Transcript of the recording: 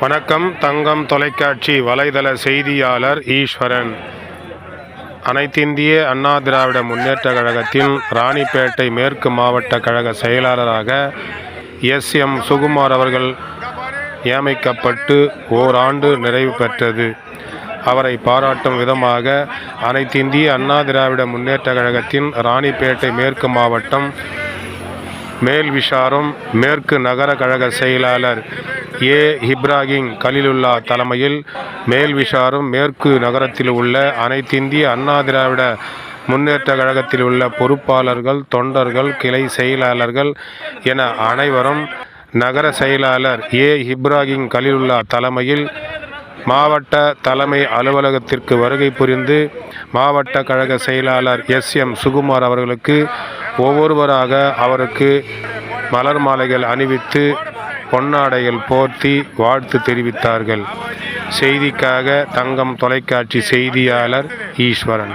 வணக்கம் தங்கம் தொலைக்காட்சி வலைதள செய்தியாளர் ஈஸ்வரன். அனைத்திந்திய அண்ணா திராவிட முன்னேற்ற கழகத்தின் ராணிப்பேட்டை மேற்கு மாவட்ட கழக செயலாளராக எஸ். எம். சுகுமார் அவர்கள் நியமிக்கப்பட்டு ஓராண்டு நிறைவு பெற்றது. அவரை பாராட்டும் விதமாக அனைத்திந்திய அண்ணா திராவிட முன்னேற்ற கழகத்தின் ராணிப்பேட்டை மேற்கு மாவட்டம் மேல் விஷாரம் மேற்கு நகர கழக செயலாளர் ஏ. இப்ராஹிம் கலிலுல்லா தலைமையில் மேல் விஷாரம் மேற்கு நகரத்தில் உள்ள அனைத்திந்திய அண்ணா திராவிட முன்னேற்ற கழகத்தில் உள்ள பொறுப்பாளர்கள் தொண்டர்கள் கிளை செயலாளர்கள் என அனைவரும் நகர செயலாளர் ஏ. இப்ராஹிம் கலிலுல்லா தலைமையில் மாவட்ட தலைமை அலுவலகத்திற்கு வருகை புரிந்து மாவட்ட கழக செயலாளர் எஸ். எம். சுகுமார் அவர்களுக்கு ஒவ்வொருவராக அவருக்கு மலர் மாலைகள் அணிவித்து பொன்னாடைகள் போர்த்தி வாழ்த்து தெரிவித்தார்கள். செய்திக்காக தங்கம் தொலைக்காட்சி செய்தியாளர் ஈஸ்வரன்.